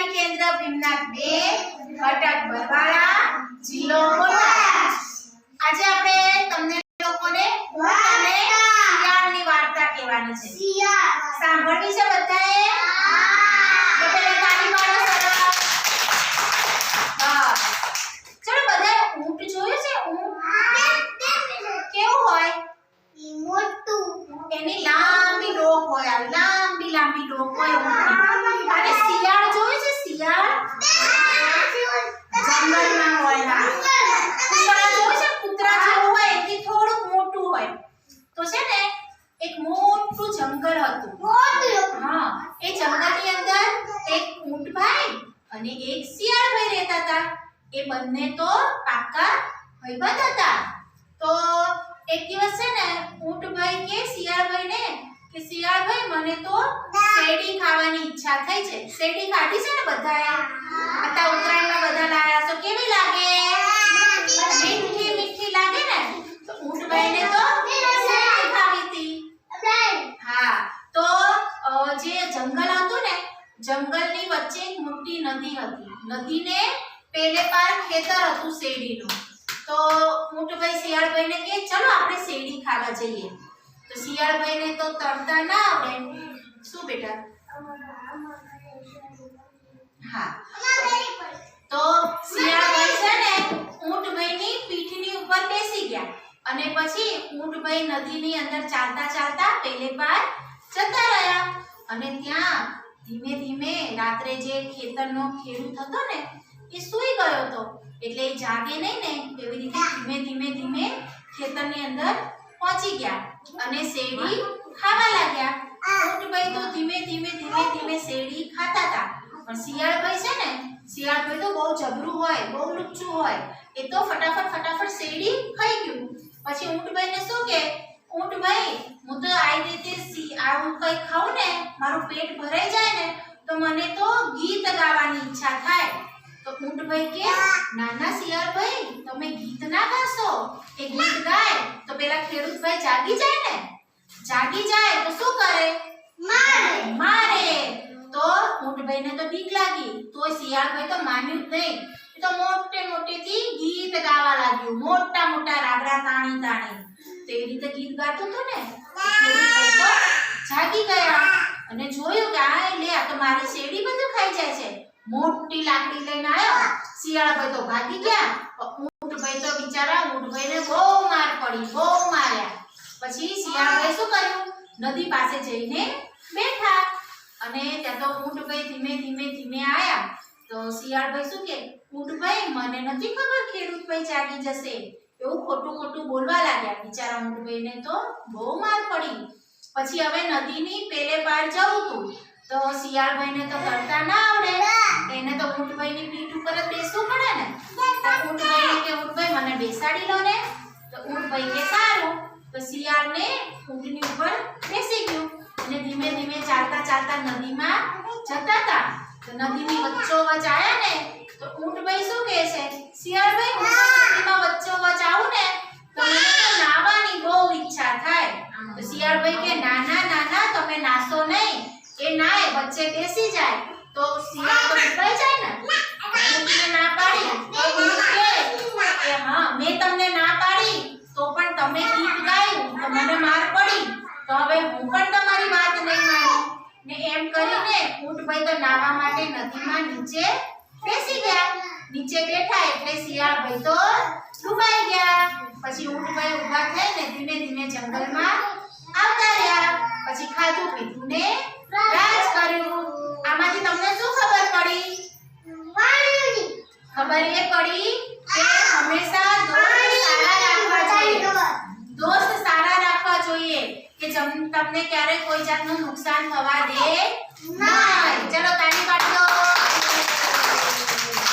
આંગણવાડી કેન્દ્ર ભીમનાથ બે અટક બરવાળા જિલ્લો બોટાદ આજે આપણે તમને લોકોને અને શિયાળની વાર્તા કહેવાની છે. સાંભળવી છે બધાએ? તો તાળી પાડો સરસ. બસ. ચલો બધાએ ઊંટ જોયું છે? ઊંટ? કેવું હોય? એની લાંબી ડોક હોય લાંબી લાંબી ડોક હોય ઊંટની અને શિયાળ જોયું છે શિયાળ જંગલમાં હોય ના? કૂતરા જોયું છે કૂતરા જેવું હોય એથી થોડુંક મોટું હોય. તો છે ને, એક મોટું જંગલ હતું. હા, એ જંગલની અંદર એક ઊંટભાઈ અને એક શિયાળભાઈ રહેતા હતા. એ બંને તો પાક્કા ભાઈબંધ હતા. તો એક દિવસ છે ને ઊંટભાઈ કે શિયાળભાઈને કે શિયાળભાઈ મને તો શેરડી ખાવાની ઈચ્છા થઈ છે. શેરડી ખાધી છે ને બધાએ? આતા ઉત્તરાયણમાં બધા લાયા તો કેવી લાગે? મીઠી. મીઠી લાગે ને? તો ઊંટભાઈને તો શેરડી ખાવી હતી. હા. તો જે જંગલ હતું ને જંગલની વચ્ચે એક મોટી નદી હતી. નદીને પેલે પાર ખેતર હતું શેરડીનું. તો ઊંટભાઈ શિયાળભાઈને કે ચલો આપણે શેરડી ખાવા જઈએ. તો શિયાળભાઈને તો તરતા ના આવડે. શું બેટા? હા. તો શિયાળભાઈ છે ને ઊંટભાઈની પીઠની ઉપર બેસી ગયા અને પછી ઊંટભાઈ નદીની અંદર ચાલતા ચાલતા પેલે પાર જતા રહ્યા અને ત્યાં ધીમે ધીમે રાત્રે જે ખેતરનો ખેડૂત હતો ને, એ સૂઈ ગયો હતો. એટલે એ જાગે નહીં ને, એવી રીતે ધીમે ધીમે ધીમે ખેતરની અંદર પહોંચી ગયા અને શેરડી ખાવા લાગ્યા. ઊંટભાઈ તો ધીમે ધીમે ધીમે ધીમે શેરડી ખાતા હતા. પણ શિયાળભાઈ છે ને શિયાળભાઈ તો બહુ જબરું હોય બહુ લુચ્ચું હોય. એ તો ફટાફટ ફટાફટ શેરડી ખાઈ ગયું. પછી ઊંટભાઈને શું કે ઊંટભાઈ હું તો આવી રીતે આ આવું કંઈ ખાઉં ને મારું પેટ ભરાઈ જાય ને તો મને તો ગીત ગાવાની ઊંટભાઈ કે નાના શિયાળભાઈ તમે ગીત ના ગાશો? એ ગીત ગાય તો પેલા ખેડૂતભાઈ જાગી જાય ને? જાગી જાય તો શું કરે? મારે. તો ઊંટભાઈને તો બીક લાગી. તોય શિયાળભાઈ તો માન્યું જ નહીં. એ તો મોટે મોટેથી ગીત ગાવા લાગ્યું. મોટા મોટા રાગડા તાણી તાણી. તો એ રીતે ગીત ગાતું હતું ને? તો તો જાગી ગયા. અને જોયું કે આ લે આ તો મારી શેરડી બધું ખાઈ જાય છે. મોટી લાકડી લઈને આવ્યો શિયાળભાઈ તો ભાગી ગયા. ઊંટભાઈ તો બિચારા, ઊંટભાઈને બહુ માર પડી, બહુ માર્યા. પછી શિયાળભાઈ શું કર્યું? નદી પાસે જઈને બેઠા. અને ત્યાં તો ઊંટભાઈ ધીમે ધીમે ધીમે આવ્યા તો શિયાળભાઈ શું કે, ઊંટભાઈ, મને નથી ખબર ખેડૂતભાઈ જાગી જશે. એવું ખોટું ખોટું બોલવા લાગ્યા. બિચારા ઊંટભાઈને તો બહુ માર પડી. પછી હવે નદીની પેલે પાર જવું હતું તો શિયાળભાઈને તો કરતા ના આવડે એને તો ઊંટભાઈની પીઠ ઉપર જ બેસવું પડે ને તો ઊંટભાઈને કે ઊંટભાઈ મને બેસાડી લો ને તો ઊંટભાઈ કે સારું તો શિયાળને ઊંટની ઉપર બેસી ગયું. અને ધીમે ધીમે ચાલતા ચાલતા નદીમાં જતા હતા તો નદીની વચ્ચો વચ આવ્યા ને, તો ઊંટભાઈ શું કહે છે? શિયાળભાઈ, હું નદીમાં વચ્ચો વચ આવું ને, તો મને તો નાહવાની બહુ ઈચ્છા થાય. તો શિયાળભાઈ કે નાના નાના, તમે નાસો નહીં. એ નાય, વચ્ચે બેસી જાય. તો શિયાળ તો ડૂબાઈ જાય ને? ઊંટને ના પાડી. તો ઊંટ કહે કે હા મેં તમને ના પાડી તો પણ તમે ગીત ગાયું તો મને માર પડી તો હવે હું પણ તમારી વાત નહીં માનું. ને એમ કરીને ઊંટભાઈ તો નાવા માટે નદીમાં નીચે બેસી ગયા. નીચે બેઠા એટલે શિયાળભાઈ તો ડૂબાઈ ગયા. પછી ઊંટભાઈ ઊભા થઈને ધીમે ધીમે જંગલમાં આવતા રહ્યા. પછી ખાધું પીધું ને રાજ કર્યું. આમાંથી તમને શું ખબર પડી? ખબર એ પડી કે હંમેશા તમને ક્યારે કોઈ જાતનું નુકસાન થવા દે નહીં. ચલો તાળી પાડો